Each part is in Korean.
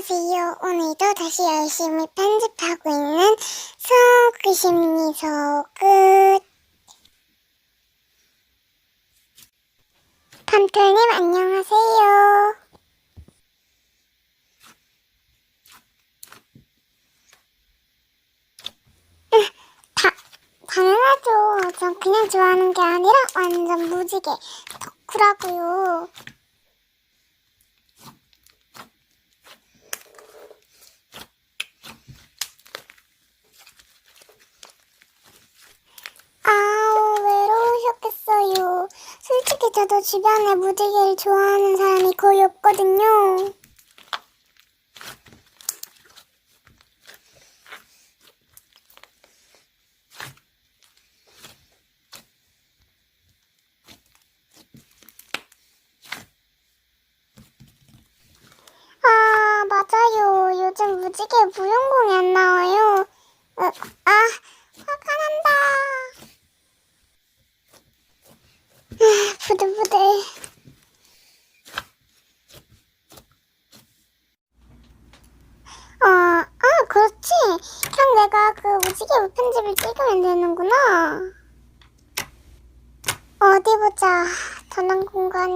안녕하세요. 오늘도 다시 열심히 편집하고 있는 수그 심리소 끝. 밤톨님 안녕하세요. 음, 다, 당연하죠. 전 그냥 좋아하는 게 아니라 완전 무지개 덕후라고요. 아우 외로우셨겠어요. 솔직히 저도 주변에 무지개를 좋아하는 사람이 거의 없거든요. 아 맞아요. 요즘 무지개 무용공이 안 나와요. 어, 아 화가 난다. 아, 부들부들. 어, 아, 그렇지. 그냥 내가 그 무지개 무편집을 찍으면 되는구나. 어디 보자. 전원 공간이.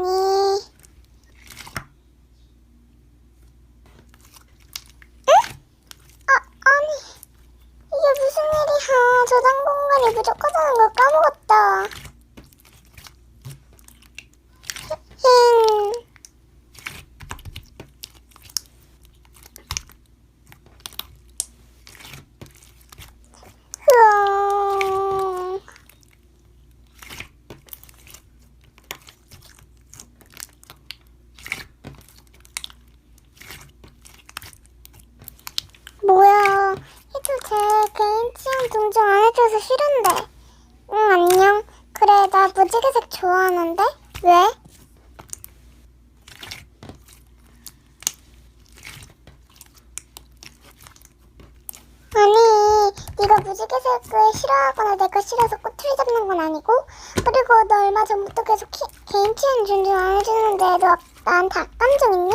응? 아, 아니. 이게 무슨 일이야. 저장 공간이 부족하다는 걸 까먹었다. 힝. 흐엉. 뭐야. 해도 돼. 존중 안 해줘서 싫은데. 응, 안녕. 그래, 나 무지개색 좋아하는데? 왜? 아니, 네가 무지개색을 싫어하거나 내가 싫어서 꼬투리 잡는 건 아니고 그리고 너 얼마 전부터 계속 키- 개인 취향 존중 안 해주는데 너 나한테 악감정 있니?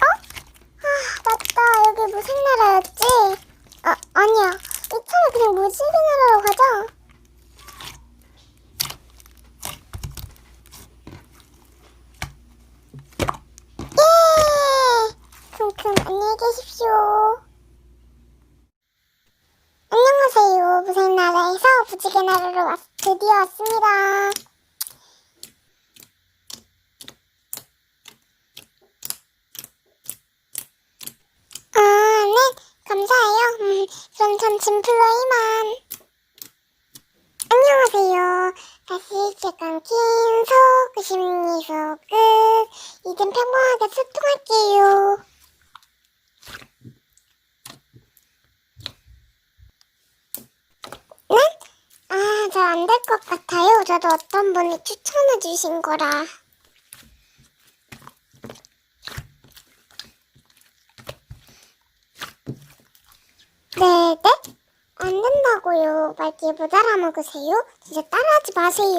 아, 맞다. 여기 무슨 나라였지? 아, 아니야. 이참에 그냥 무지개 나라로 가자. 예! 킁킁 안녕히 계십시오. 안녕하세요. 무슨 무지개 나라로 왔, 드디어 왔습니다. 아, 네. 감사해요. 음, 그럼 전 짐플러이만. 안녕하세요. 다시 시작한 긴 소그 심리 소끝. 이젠 평범하게 소통할게요. 네? 아, 저안될 것 같아요. 저도 어떤 분이 추천해 주신 거라. 네, 네? 안 된다고요. 말귀에 못 알아먹으세요? 진짜 따라하지 마세요.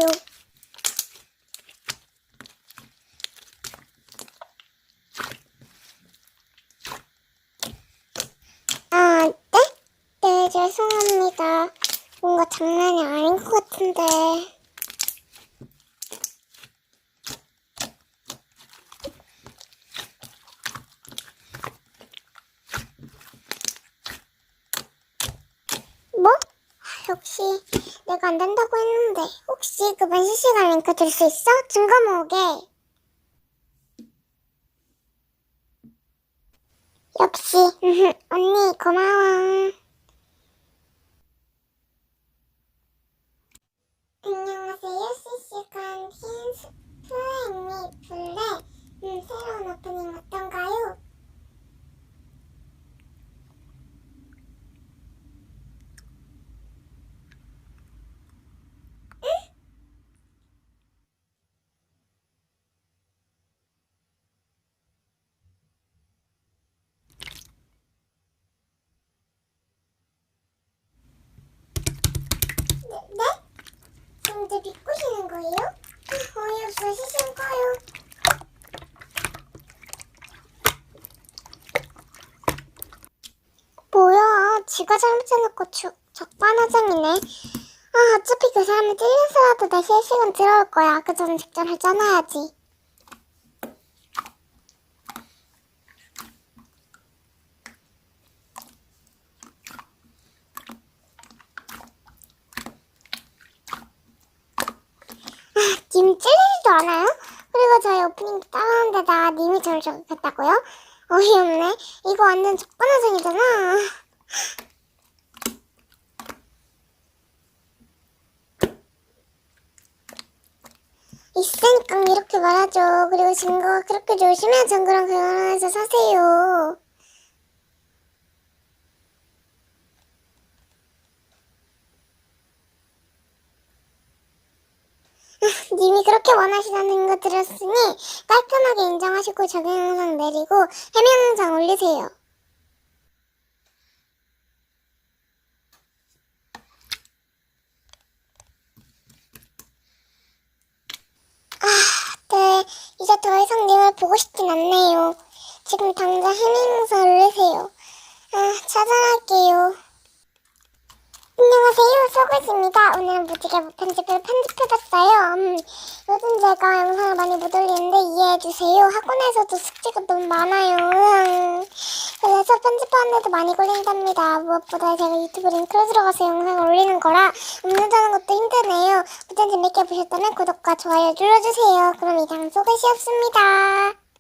아, 네? 네, 죄송합니다. 뭔가 장난이 아닌 것 같은데. 뭐? 아, 역시 내가 안 된다고 했는데 혹시 그 면시 시간 링크 줄 수 있어? 증거 모으게 역시 언니 고마워 안녕하세요 실시간 흰 플레이 플레 음, 새로운 오프닝 어떤가요? 진짜 비꼬시는 거예요? 아, 어이없어 시시한 거요. 뭐야, 지가 잘못해놓고 주, 적반하장이네. 아, 어차피 그 사람이 찔려서라도 내 실시간 들어올 거야. 그 전에 직전을 짜놔야지. 아, 님 찔리지도 않아요? 그리고 저희 오프닝 따라하는데다가 님이 저를 저격했다고요? 어이없네. 이거 완전 적반하장이잖아. 있으니까 이렇게 말하죠. 그리고 증거가 그렇게 좋으시면 정그랑 결혼해서 사세요. 님이 그렇게 원하시다는 거 들었으니 깔끔하게 인정하시고 적용 영상 내리고 해명 영상 올리세요. 아, 네. 이제 더 이상 님을 보고 싶진 않네요. 지금 당장 해명 영상 올리세요. 아, 차단할게요. 안녕하세요, 소그즈입니다. 오늘은 무지개 무편집을 편집해봤어요. 음, 요즘 제가 영상을 많이 못 올리는데 이해해주세요. 학원에서도 숙제가 너무 많아요. 음, 그래서 편집하는데도 많이 걸린답니다. 무엇보다 제가 유튜브 링크로 들어가서 영상을 올리는 거라 업로드하는 것도 힘드네요. 무튼 재밌게 보셨다면 구독과 좋아요 눌러주세요. 그럼 이상 소그즈였습니다.